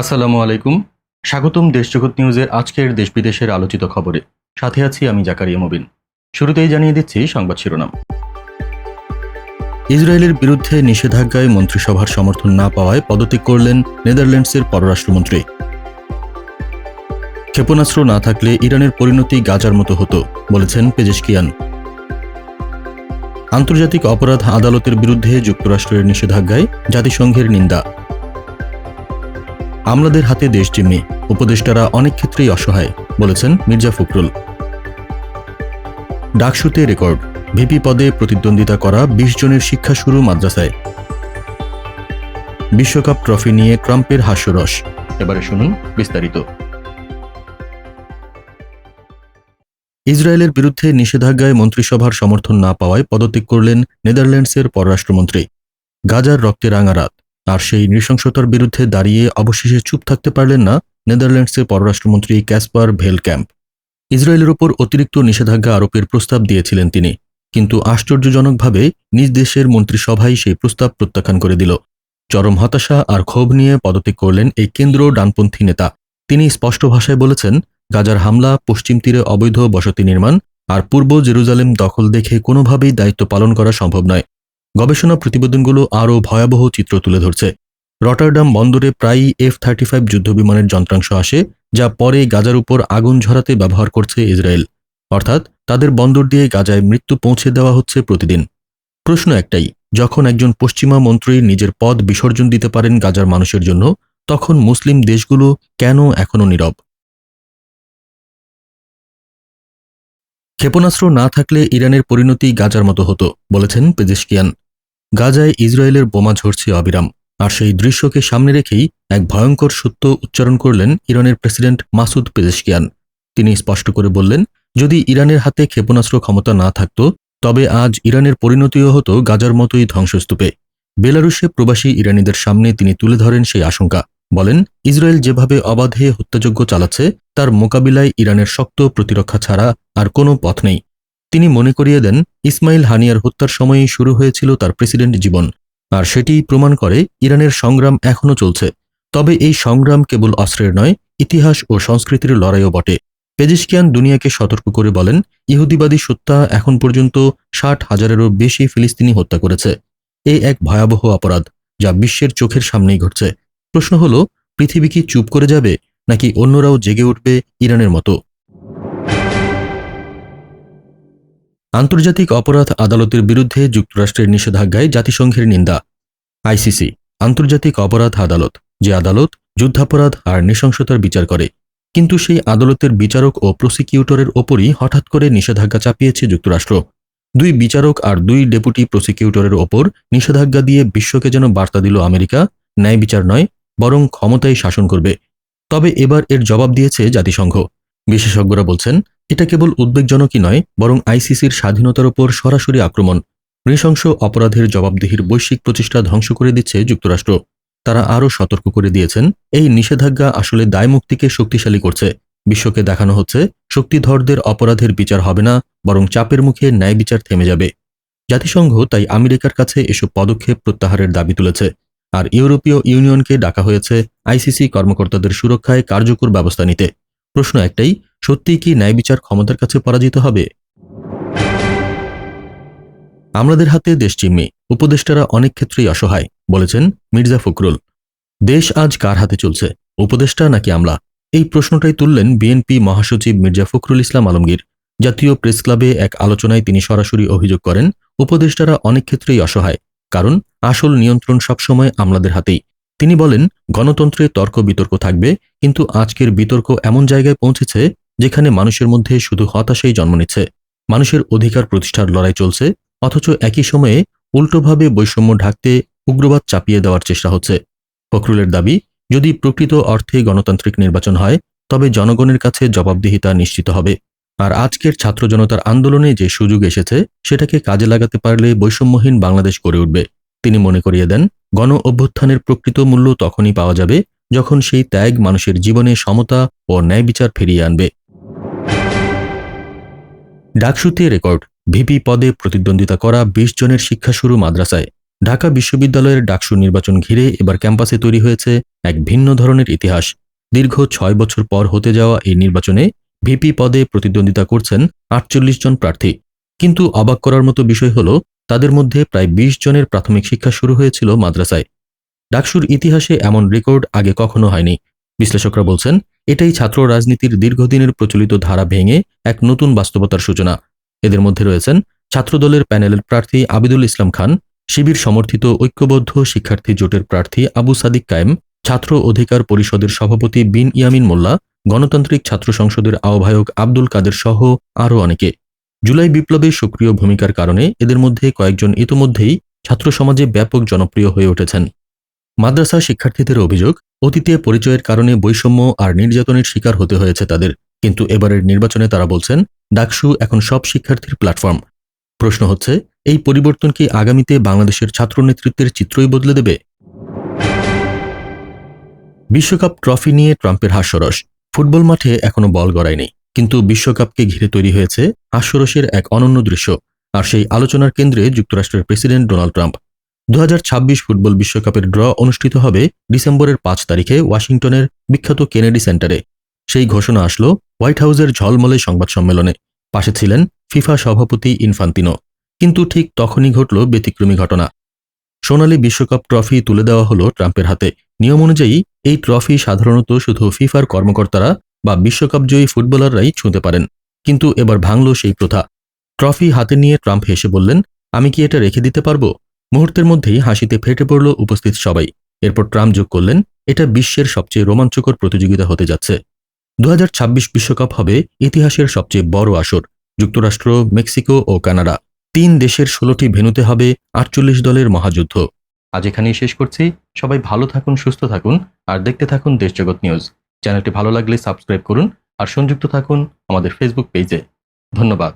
আসসালামু আলাইকুম। স্বাগতম দেশজগৎ নিউজের আজকের দেশ বিদেশের আলোচিত খবরে। সাথে আছি আমি জাকারিয়া মবিন। শুরুতেই জানিয়ে দিচ্ছি সংবাদ শিরোনাম। ইসরায়েলের বিরুদ্ধে নিষেধাজ্ঞায় মন্ত্রিসভার সমর্থন না পাওয়ায় পদত্যাগ করলেন নেদারল্যান্ডসের পররাষ্ট্রমন্ত্রী। ক্ষেপণাস্ত্র না থাকলে ইরানের পরিণতি গাজার মতো হতো, বলেছেন পেজেশকিয়ান। আন্তর্জাতিক অপরাধ আদালতের বিরুদ্ধে যুক্তরাষ্ট্রের নিষেধাজ্ঞায় জাতিসংঘের নিন্দা। আমলাদের হাতে দেশ জিম্মি। উপদেষ্টারা অনেক ক্ষেত্রেই অসহায়, বলেছেন মির্জা ফখরুল। ডাকসুতে রেকর্ড, ভিপি পদে প্রতিদ্বন্দ্বিতা করা বিশ জনের শিক্ষা শুরু মাদ্রাসায়। বিশ্বকাপ ট্রফি নিয়ে ট্রাম্পের হাস্যরস, এবারে শুনুন বিস্তারিত। ইসরায়েলের বিরুদ্ধে নিষেধাজ্ঞায় মন্ত্রিসভার সমর্থন না পাওয়ায় পদত্যাগ করলেন নেদারল্যান্ডসের পররাষ্ট্রমন্ত্রী। গাজার রক্তে রাঙা রাত। আর সেই নৃশংসতার বিরুদ্ধে দাঁড়িয়ে অবশেষে চুপ থাকতে পারলেন না নেদারল্যান্ডসের পররাষ্ট্রমন্ত্রী ক্যাসপার ভেল ক্যাম্প ইসরায়েলের ওপর অতিরিক্ত নিষেধাজ্ঞা আরোপের প্রস্তাব দিয়েছিলেন তিনি, কিন্তু আশ্চর্যজনকভাবে নিজ দেশের মন্ত্রিসভাই সেই প্রস্তাব প্রত্যাখ্যান করে দিল। চরম হতাশা আর ক্ষোভ নিয়ে পদত্যাগ করলেন এই কেন্দ্র ডানপন্থী নেতা। তিনি স্পষ্ট ভাষায় বলেছেন, গাজার হামলা, পশ্চিম তীরে অবৈধ বসতি নির্মাণ আর পূর্ব জেরুজালেম দখল দেখে কোনোভাবেই দায়িত্ব পালন করা সম্ভব নয়। গবেষণা প্রতিবেদনগুলো আরও ভয়াবহ চিত্র তুলে ধরছে। রটারডাম বন্দরে প্রায়ই এফ থার্টি ফাইভ যুদ্ধবিমানের যন্ত্রাংশ আসে, যা পরে গাজার উপর আগুন ঝরাতে ব্যবহার করছে ইসরায়েল। অর্থাৎ তাদের বন্দর দিয়ে গাজায় মৃত্যু পৌঁছে দেওয়া হচ্ছে প্রতিদিন। প্রশ্ন একটাই, যখন একজন পশ্চিমা মন্ত্রী নিজের পদ বিসর্জন দিতে পারেন গাজার মানুষের জন্য, তখন মুসলিম দেশগুলো কেন এখনও নীরব? ক্ষেপণাস্ত্র না থাকলে ইরানের পরিণতি গাজার মতো হতো, বলেছেন পেজেশকিয়ান। গাজায় ইসরায়েলের বোমা ঝরছে অবিরাম। আর সেই দৃশ্যকে সামনে রেখেই এক ভয়ঙ্কর সত্য উচ্চারণ করলেন ইরানের প্রেসিডেন্ট মাসুদ পেজেশকিয়ান। তিনি স্পষ্ট করে বললেন, যদি ইরানের হাতে ক্ষেপণাস্ত্র ক্ষমতা না থাকত, তবে আজ ইরানের পরিণতিও হতো গাজার মতোই ধ্বংসস্তূপে। বেলারুশে প্রবাসী ইরানিদের সামনে তিনি তুলে ধরেন সেই আশঙ্কা। বলেন, ইসরায়েল যেভাবে অবাধে হত্যাযজ্ঞ চালাচ্ছে, তার মোকাবিলায় ইরানের শক্ত প্রতিরক্ষা ছাড়া আর কোনো পথ নেই। তিনি মনে করিয়ে দেন, ইসমাইল হানিয়ার হত্যার সময়ই শুরু হয়েছিল তার প্রেসিডেন্ট জীবন। আর সেটিই প্রমাণ করে, ইরানের সংগ্রাম এখনও চলছে। তবে এই সংগ্রাম কেবল অস্ত্রের নয়, ইতিহাস ও সংস্কৃতির লড়াইও বটে। পেজিশকিয়ান দুনিয়াকে সতর্ক করে বলেন, ইহুদিবাদী সত্তা এখন পর্যন্ত ষাট হাজারেরও বেশি ফিলিস্তিনি হত্যা করেছে। এই এক ভয়াবহ অপরাধ, যা বিশ্বের চোখের সামনেই ঘটছে। প্রশ্ন হলো, পৃথিবী কি চুপ করে যাবে, নাকি অন্যরাও জেগে উঠবে ইরানের মতো? আন্তর্জাতিক অপরাধ আদালতের বিরুদ্ধে যুক্তরাষ্ট্রের নিষেধাজ্ঞায় জাতিসংঘের নিন্দা। আইসিসি, আন্তর্জাতিক অপরাধ আদালত, যে আদালত যুদ্ধাপরাধ আর নৃশংসতার বিচার করে, কিন্তু সেই আদালতের বিচারক ও প্রসিকিউটরের ওপরই হঠাৎ করে নিষেধাজ্ঞা চাপিয়েছে যুক্তরাষ্ট্র। দুই বিচারক আর দুই ডেপুটি প্রসিকিউটরের ওপর নিষেধাজ্ঞা দিয়ে বিশ্বকে যেন বার্তা দিল আমেরিকা, ন্যায় বিচার নয়, বরং ক্ষমতাই শাসন করবে। তবে এবার এর জবাব দিয়েছে জাতিসংঘ। বিশেষজ্ঞরা বলছেন এটা কেবল উদ্বেগজনকই নয়, বরং আইসিসির স্বাধীনতার ওপর সরাসরি আক্রমণ। নৃশংস অপরাধের জবাবদিহির বৈশ্বিক প্রচেষ্টা ধ্বংস করে দিচ্ছে যুক্তরাষ্ট্র। তারা আরও সতর্ক করে দিয়েছেন, এই নিষেধাজ্ঞা আসলে দায়মুক্তিকে শক্তিশালী করছে। বিশ্বকে দেখানো হচ্ছে, শক্তিধরদের অপরাধের বিচার হবে না, বরং চাপের মুখে ন্যায় বিচার থেমে যাবে। জাতিসংঘ তাই আমেরিকার কাছে এসব পদক্ষেপ প্রত্যাহারের দাবি তুলেছে, আর ইউরোপীয় ইউনিয়নকে ডাকা হয়েছে আইসিসি কর্মকর্তাদের সুরক্ষায় কার্যকর ব্যবস্থা নিতে। প্রশ্ন একটাই সত্যিই কি ন্যায় বিচার ক্ষমতার কাছে পরাজিত হবে? আমলাদের হাতে দেশ চিম্মি উপদেষ্টারা অনেক ক্ষেত্রেই অসহায়, বলেছেন মির্জা ফখরুল। দেশ আজ কার হাতে চলছে, উপদেষ্টা নাকি আমলা? এই প্রশ্নটাই তুললেন বিএনপি মহাসচিব মির্জা ফখরুল ইসলাম আলমগীর। জাতীয় প্রেস ক্লাবে এক আলোচনায় তিনি সরাসরি অভিযোগ করেন, উপদেষ্টারা অনেক ক্ষেত্রেই অসহায়, কারণ আসল নিয়ন্ত্রণ সবসময় আমলাদের হাতেই। তিনি বলেন, গণতন্ত্রে তর্ক বিতর্ক থাকবে, কিন্তু আজকের বিতর্ক এমন জায়গায় পৌঁছেছে যেখানে মানুষের মধ্যে শুধু হতাশাই জন্ম নিচ্ছে। মানুষের অধিকার প্রতিষ্ঠার লড়াই চলছে, অথচ একই সময়ে উল্টোভাবে বৈষম্য ঢাকতে উগ্রবাদ চাপিয়ে দেওয়ার চেষ্টা হচ্ছে। ফখরুলের দাবি, যদি প্রকৃত অর্থে গণতান্ত্রিক নির্বাচন হয়, তবে জনগণের কাছে জবাবদিহিতা নিশ্চিত হবে। আর আজকের ছাত্র জনতার আন্দোলনে যে সুযোগ এসেছে, সেটাকে কাজে লাগাতে পারলে বৈষম্যহীন বাংলাদেশ গড়ে উঠবে। তিনি মনে করিয়ে দেন, গণ অভ্যুত্থানের প্রকৃত মূল্য তখনই পাওয়া যাবে, যখন সেই ত্যাগ মানুষের জীবনে সমতা ও ন্যায় বিচার ফিরিয়ে আনবে। ডাকসুতে রেকর্ড। ভিপি পদে প্রতিদ্বন্দ্বিতা করা বিশ জনের শিক্ষা শুরু মাদ্রাসায়। ঢাকা বিশ্ববিদ্যালয়ের ডাকসু নির্বাচন ঘিরে এবার ক্যাম্পাসে তৈরি হয়েছে এক ভিন্ন ধরনের ইতিহাস। দীর্ঘ ছয় বছর পর হতে যাওয়া এই নির্বাচনে ভিপি পদে প্রতিদ্বন্দ্বিতা করছেন আটচল্লিশ জন প্রার্থী। কিন্তু অবাক করার মতো বিষয় হল, তাদের মধ্যে প্রায় ২০ জনের প্রাথমিক শিক্ষা শুরু হয়েছিল মাদ্রাসায়। ডাকসুর ইতিহাসে এমন রেকর্ড আগে কখনো হয়নি। বিশ্লেষকরা বলছেন এটাই ছাত্র রাজনীতির দীর্ঘদিনের প্রচলিত ধারা ভেঙে এক নতুন বাস্তবতার সূচনা। এদের মধ্যে রয়েছেন ছাত্রদলের প্যানেলের প্রার্থী আবিদুল ইসলাম খান, শিবির সমর্থিত ঐক্যবদ্ধ শিক্ষার্থী জোটের প্রার্থী আবু সাদিক কায়েম, ছাত্র অধিকার পরিষদের সভাপতি বিন ইয়ামিন মোল্লা, গণতান্ত্রিক ছাত্র সংসদের আহ্বায়ক আব্দুল কাদের সহ আরও অনেকে। জুলাই বিপ্লবে সক্রিয় ভূমিকার কারণে এদের মধ্যে কয়েকজন ইতোমধ্যেই ছাত্র সমাজে ব্যাপক জনপ্রিয় হয়ে উঠেছেন। মাদ্রাসা শিক্ষার্থীদের অভিযোগ, অতীতে পরিচয়ের কারণে বৈষম্য আর নির্যাতনের শিকার হতে হয়েছে তাদের। কিন্তু এবারের নির্বাচনে তারা বলছেন, ডাকসু এখন সব শিক্ষার্থীর প্ল্যাটফর্ম। প্রশ্ন হচ্ছে, এই পরিবর্তন কি আগামীতে বাংলাদেশের ছাত্র নেতৃত্বের চিত্রই বদলে দেবে? বিশ্বকাপ ট্রফি নিয়ে ট্রাম্পের হাস্যরস। ফুটবল মাঠে এখনও বল গড়ায়নি, কিন্তু বিশ্বকাপকে ঘিরে তৈরি হয়েছে হাস্যরসের এক অনন্য দৃশ্য। আর সেই আলোচনার কেন্দ্রে যুক্তরাষ্ট্রের প্রেসিডেন্ট ডোনাল্ড ট্রাম্প দু হাজার ছাব্বিশ ফুটবল বিশ্বকাপের ড্র অনুষ্ঠিত হবে ডিসেম্বরের পাঁচ তারিখে ওয়াশিংটনের বিখ্যাত কেনেডি সেন্টারে। সেই ঘোষণা আসলো হোয়াইট হাউসের ঝলমলে সংবাদ সম্মেলনে। পাশে ছিলেন ফিফা সভাপতি ইনফান্তিনো। কিন্তু ঠিক তখনই ঘটল ব্যতিক্রমী ঘটনা। সোনালী বিশ্বকাপ ট্রফি তুলে দেওয়া হলো ট্রাম্পের হাতে। নিয়ম অনুযায়ী এই ট্রফি সাধারণত শুধু ফিফার কর্মকর্তারা বা বিশ্বকাপজয়ী ফুটবলাররাই ছুঁতে পারেন। কিন্তু এবার ভাঙল সেই প্রথা। ট্রফি হাতে নিয়ে ট্রাম্প হেসে বললেন, আমি কি এটা রেখে দিতে পারব? মুহূর্তের মধ্যেই হাসিতে ফেটে পড়ল উপস্থিত সবাই। এরপর ট্রাম্প যোগ করলেন, এটা বিশ্বের সবচেয়ে রোমাঞ্চকর প্রতিযোগিতা হতে যাচ্ছে। দু বিশ্বকাপ হবে ইতিহাসের সবচেয়ে বড় আসর, যুক্তরাষ্ট্র, মেক্সিকো ও কানাডা। তিন দেশের ষোলোটি ভেন্যুতে হবে আটচল্লিশ দলের মহাযুদ্ধ। আজ এখানেই শেষ করছি। সবাই ভালো থাকুন, সুস্থ থাকুন, আর দেখতে থাকুন দেশজগৎ নিউজ। চ্যানেলটি ভালো লাগলে সাবস্ক্রাইব করুন, আর সংযুক্ত থাকুন আমাদের ফেসবুক পেজে ধন্যবাদ।